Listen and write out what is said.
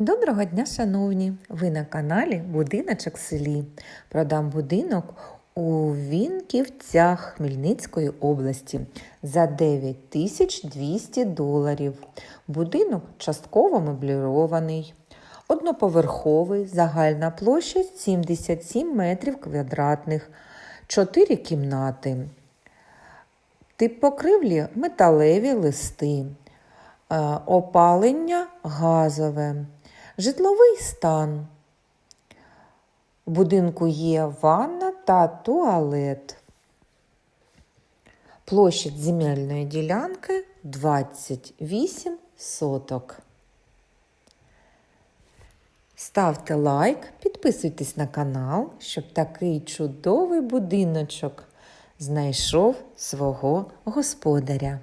Доброго дня, шановні! Ви на каналі Будиночок в селі. Продам будинок у Вінківцях Хмельницької області за 9200 доларів. Будинок частково меблірований, одноповерховий, загальна площа 77 метрів квадратних, 4 кімнати. Тип покривлі металеві листи. Е, опалення газове, житловий стан. В будинку є ванна та туалет. Площадь земельної ділянки 28 соток. Ставте лайк, підписуйтесь на канал, щоб такий чудовий будиночок знайшов свого господаря.